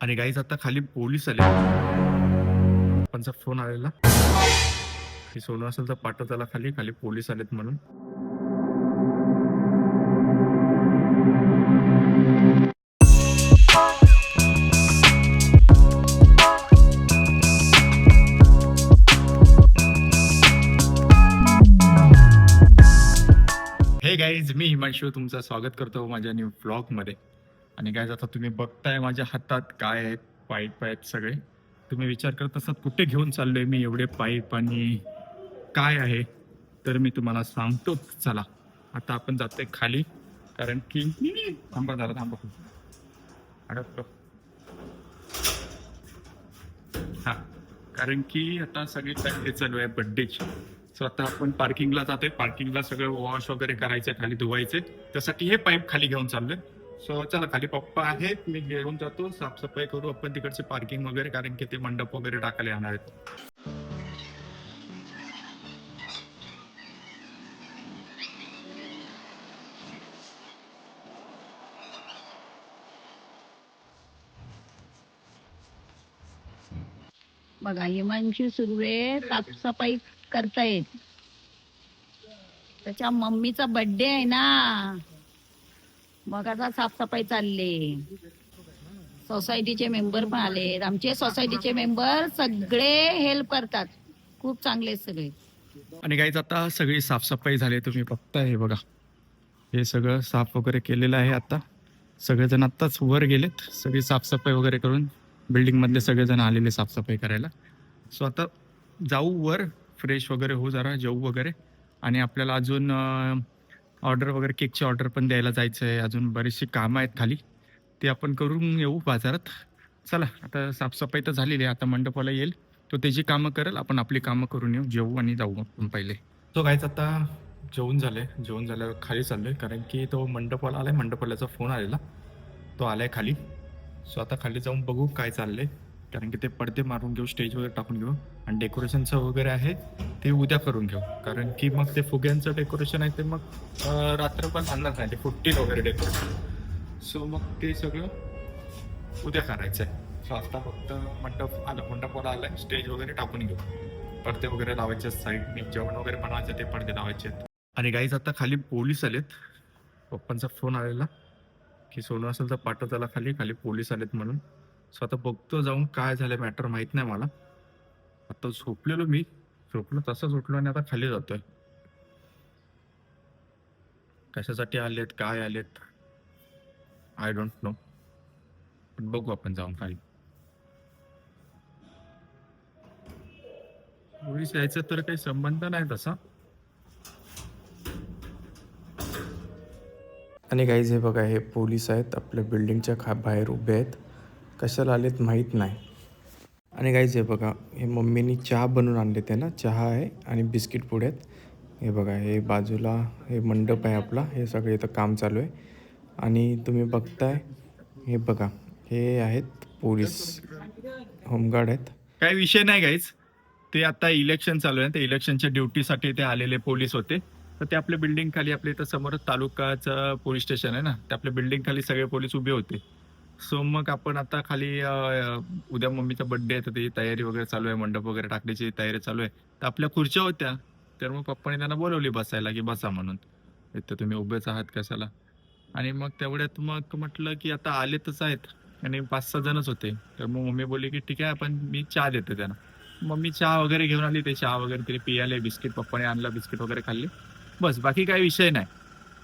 आणि गाईज आता खाली पोलीस आले. पप्पांचा फोन आलेला. की सोनं असेल तर पाठव त्याला खाली. खाली पोलीस आलेत म्हणून. हे गाईज मी हिमांशू. तुमचं स्वागत करतो माझ्या न्यू मध्ये. आणि काय आता तुम्ही बघताय माझ्या हातात काय आहेत पाईप आहेत सगळे. तुम्ही विचार करत असतात कुठे घेऊन चाललोय मी एवढे पाईप आणि काय आहे? तर मी तुम्हाला सांगतो चला. आता आपण जातोय खाली कारण की थांबा जरा थांबा. अडकतो हा कारण की आता सगळी तयारी चालू आहे बड्डेची. सो आता आपण पार्किंगला जातोय. पार्किंगला सगळं वॉश वगैरे करायचं खाली धुवायचे त्यासाठी हे पाईप खाली घेऊन चाललोय. सो चला खाली पप्पा आहेत. मी घेऊन जातो. साफसफाई करू आपण तिकडचे पार्किंग वगैरे कारण की ते मंडप वगैरे टाकायला येणार आहेत. बघा हिमांशू सुर्वे साफसफाई करतायत. त्याच्या मम्मीचा बर्थडे आहे ना. मग आता साफसफाई चालली. सोसायटीचे मेंबर पण आले. आमचे सोसायटीचे मेंबर सगळे हेल्प करतात. खूप चांगले आहेत सगळे. आणि काहीच आता सगळी साफसफाई झाली तुम्ही बघताय हे बघा. हे सगळं साफ वगैरे केलेलं आहे आता. सगळेजण आत्ताच वर गेलेत. सगळी साफसफाई वगैरे करून बिल्डिंग मधले सगळेजण आलेले साफसफाई करायला. सो आता जाऊ वर. फ्रेश वगैरे हो जरा जेऊ वगैरे. आणि आपल्याला अजून ऑर्डर वगैरे केकची ऑर्डर पण द्यायला जायचं आहे अजून बरीचशी कामं आहेत खाली. ते आपण करून येऊ बाजारात. चला आता साफसफाई तर झालेली आहे. आता मंडपाला येईल. तो त्याची कामं करेल आपण आपली कामं करून येऊ. जेवू आणि जाऊ आपण पहिले. तो काहीच आता जेवण झालंय जेवण झाल्यावर खाली चाललोय. कारण की तो मंडपाला आलाय. मंडपाल्याचा फोन आलेला. तो आलाय खाली. सो आता खाली जाऊन बघू काय चाललंय. कारण की ते पडदे मारून घेऊ स्टेज वगैरे टाकून घेऊ. आणि डेकोरेशनचं वगैरे आहे ते उद्या करून घेऊ. कारण की मग ते फुग्यांचं डेकोरेशन आहे ते मग रात्र पण आणणार नाही. ते फुटतील वगैरे डेकोरेशन सो मग ते सगळं उद्या करायचं आहे सो आता फक्त मंडप आलं मंडपाला आलाय. स्टेज वगैरे टाकून घेऊ. पडदे वगैरे लावायचे साईडने जेवण वगैरे बनवायचं ते पडदे लावायचे आणि गाईज आता खाली पोलीस आलेत. पप्पांचा फोन आलेला. की सोनं असेल तर पाठव त्याला खाली. खाली पोलीस आलेत म्हणून. सो आता बघतो जाऊन काय झालं मॅटर माहीत नाही मला. आता झोपलेलो मी. झोपलो तसंच उठलो आणि आता खाली जातोय. कशासाठी आलेत काय आलेत? आय डोंट नो पण बघू आपण जाऊन खाली. पोलीस यायचं तर काही संबंध नाही तसा. आणि काही हे बघा हे पोलीस आहेत. आपल्या बिल्डिंगच्या खा बाहेर उभे आहेत. कशाला आलेत माहीत नाही. आणि गाईज हे बघा हे मम्मीनी चहा बनवून आणले ते ना? चहा आहे आणि बिस्किट पुढे आहेत. हे बघा हे बाजूला हे मंडप आहे आपला. हे सगळे इथं काम चालू आहे. आणि तुम्ही बघताय हे बघा हे आहेत पोलीस. होमगार्ड आहेत. काही विषय नाही काहीच ते आता इलेक्शन चालू आहे. ते इलेक्शनच्या ड्युटीसाठी ते आलेले पोलीस होते. तर ते आपल्या बिल्डिंग खाली आपल्या इथं समोर तालुकाचं पोलीस स्टेशन आहे ना? ते आपल्या बिल्डिंग खाली सगळे पोलीस उभे होते. सो मग आपण आता खाली उद्या मम्मीचा बर्थडे आहे तर त्याची तयारी वगैरे चालू आहे मंडप वगैरे टाकण्याची तयारी चालू आहे. तर आपल्या खुर्च्या होत्या तर मग पप्पाने त्यांना बोलवली बसायला की बसा म्हणून. तर तुम्ही उभेच आहात कशाला? आणि मग तेवढ्यात मग म्हटलं की आता आलेतच आहेत आणि पाच सहा जणच होते. तर मग मम्मी बोलली की ठीक आहे आपण मी चहा देते त्यांना. मम्मी चहा वगैरे घेऊन आली ते चहा वगैरे तरी पियाले बिस्किट पप्पाने आणलं बिस्किट वगैरे खाल्ले. बस बाकी काही विषय नाही.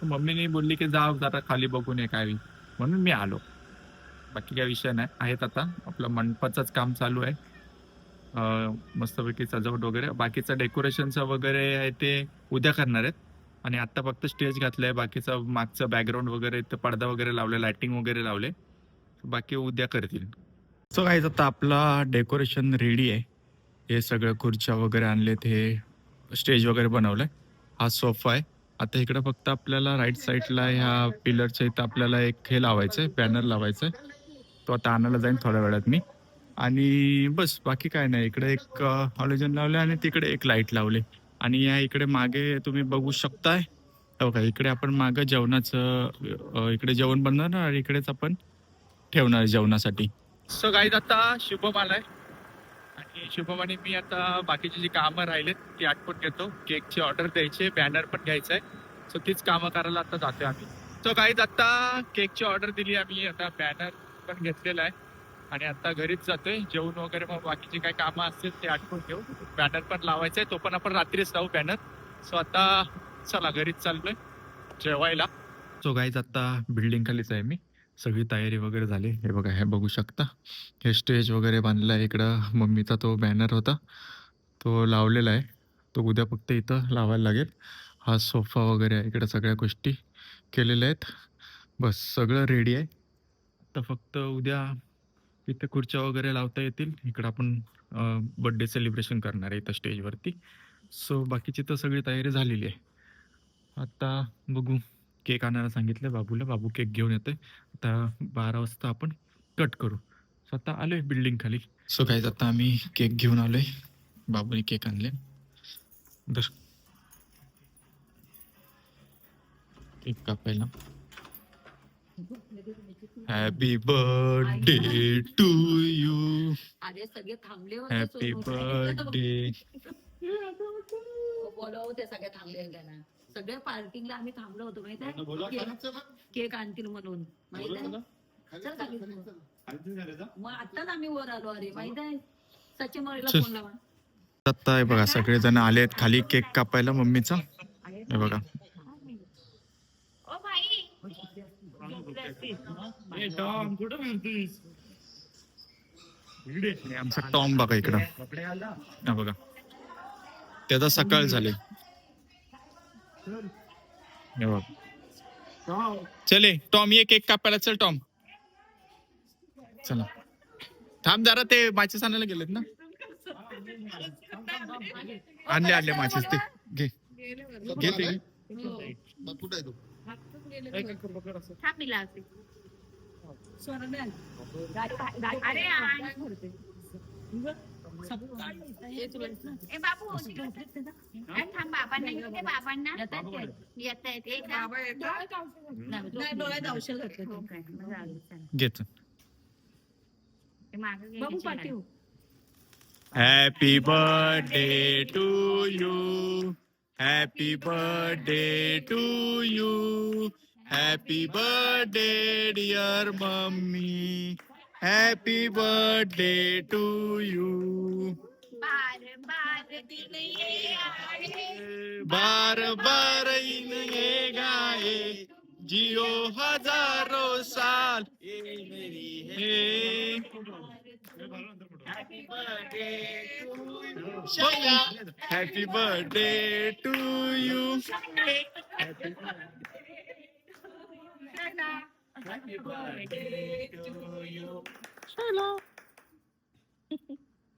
मम्मीने बोलली की जा जरा खाली बघून ये काय म्हणून मी आलो. बाकी काही विषय नाही. आहेत आता. आपलं मंडपाचंच काम चालू आहे. मस्तपैकी सजावट वगैरे. बाकीचं डेकोरेशनचं वगैरे आहे ते उद्या करणार आहेत. आणि आत्ता फक्त स्टेज घातलं आहे बाकीचं मागचं बॅकग्राऊंड वगैरे ते पडदा वगैरे लावले लायटिंग वगैरे लावले. बाकी उद्या करतील. सो काय आता आपला डेकोरेशन रेडी आहे. हे सगळं खुर्च्या वगैरे आणलेत हे स्टेज वगैरे बनवलं हा सोफा आहे. आता इकडे फक्त आपल्याला राईट साईडला ह्या पिलरच्या इथं आपल्याला एक हे लावायचं आहे बॅनर लावायचं आहे तो आता आणायला जाईन थोड्या वेळात मी. आणि बस बाकी काय नाही. इकडे एक हॉलोजन लावले आणि तिकडे एक लाइट लावले. आणि या इकडे मागे तुम्ही बघू शकताय. हो का इकडे आपण मागं जेवणाचं इकडे जेवण बनणार आणि इकडेच आपण ठेवणार जेवणासाठी. सो गाईज आता शुभम आलाय आणि शुभम आणि मी आता बाकीची जी कामं राहिलेत ती आटपून घेतो. केकची ऑर्डर द्यायची बॅनर पण घ्यायचं आहे सो तीच कामं करायला आता जातोय आम्ही. सो गाईज आता केकची ऑर्डर दिली आम्ही. आता बॅनर पण घेतलेला आहे. आणि आता घरीच जातोय. जेवण वगैरे मग बाकीची काही कामं असतील ते आठवून घेऊ. बॅनर पण लावायचं आहे तो पण आपण रात्रीच लावू बॅनर सो आता चला घरीच चाललोय. जेवायला. सो गाईज आता बिल्डिंग खालीच आहे मी. सगळी तयारी वगैरे झाली. हे बघा हे बघू शकता. हे स्टेज वगैरे बांधलं आहे इकडं मम्मीचा तो बॅनर होता. तो लावलेला आहे. तो उद्या फक्त इथं लावायला लागेल. हा सोफा वगैरे आहे. इकडं सगळ्या गोष्टी केलेल्या आहेत. बस सगळं रेडी आहे. तर फक्त उद्या इथे खुर्च्या वगैरे लावता येतील. इकडं आपण बड्डे सेलिब्रेशन करणार आहे इथं स्टेजवरती सो बाकीची तर सगळी तयारी झालेली आहे. आता बघू केक आणायला सांगितलं बाबूला. बाबू केक घेऊन येतोय. आता बारा वाजता आपण कट करू. सो आता आलोय बिल्डिंग खाली. सो काय आता आम्ही केक घेऊन आलोय. बाबूने केक आणले. दर केक कापायला. हॅपी बर्थडे टू यू अरे सगळे थांबले होते हॅपी. बर्थडे बोलव ते सगळे थांबले होते ना. सगळे पार्किंगला आम्ही थांबलो होतो माहीत आहे? केक आणतील म्हणून. माहीत आहे? चल. मग आताच आम्ही वर आलो अरे माहीत आहे? सचिन चल. फोन लावा. आता आहे बघा सगळेजण आलेत खाली केक कापायला मम्मीचा. हे बघा. आणि आमचा टॉम बघा इकडं. हा बघा. त्याचा सकाळ झाले. हे बघ. चले टॉम ये केक कापायला चल टॉम. चला. थांब जरा ते माचीस आणायला गेलेत ना? आणले आणले माचीस ते. घे. घे ते. ए बाबू अरे थांब बाबांना घेऊ दे बाबांना येत आहेत एक नाही डोळ्यात औषध घातलं घे चल. बाबू पाठीव Happy birthday to you. Happy birthday to you. Happy birthday, dear mummy. Happy birthday to you. बार बार दिन ये आए बार बार इन ये गाए जियो हजारों साल ये मेरी है Happy birthday to you. Happy birthday to you.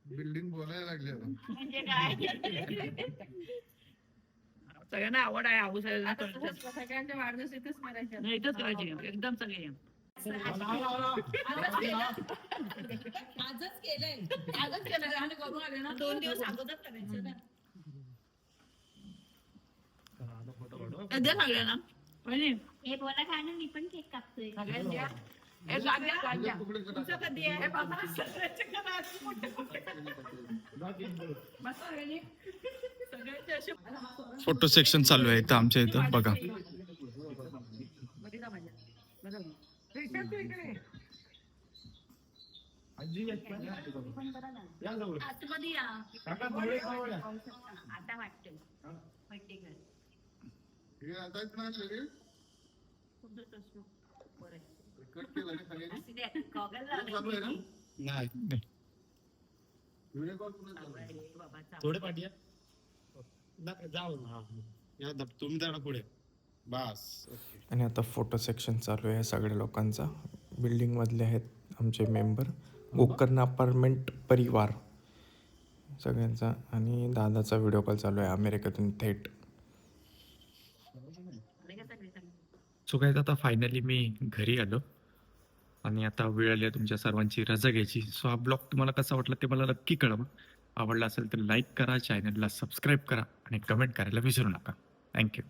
Building बोलायला लागली आता. म्हणजे काय? सगळ्यांना आवड आहे आऊस सगळ्यांच्या वाढदिवस इथेच करायचे. इथंच करायची. एकदम सगळे. आजच केलंय. आजच केलं आणि करून आले ना. दोन दिवस अगोदर करायचं ना. द्या सगळ्यांना. वहिनी, हे बोला मी पण केक कापतोय फोटो सेक्शन चालू आहे इथं आमच्या इथं बघा. आता कर हे आताच नाही आणलं रे. बरं. कट केलं रे सगळ्यांनी असू दे गॉगल चालू आहे ना? नाही. व्हिडिओ कॉल पुन्हा चालू आहे. बाबा, चांगलं. थोडे पाठी जाऊ या द- तुम्ही पुढे. बस. ओके आणि आता फोटो सेक्शन चालू आहे सगळ्या लोकांचा. बिल्डिंगमधले आहेत आमचे मेंबर गोकर्ण अपार्टमेंट परिवार. सगळ्यांचा. आणि दादाचा व्हिडिओ कॉल चालू आहे. अमेरिकेतून थेट आले का सगळे सगळे? सो काय आता फायनली मी घरी आलो. आणि आता वेळ आली आहे तुमच्या सर्वांची रजा घ्यायची. सो हा ब्लॉग तुम्हाला कसा वाटला ते मला नक्की कळवा. आवडला असेल तर लाईक करा चॅनलला सबस्क्राईब करा आणि कमेंट करायला विसरू नका. थँक्यू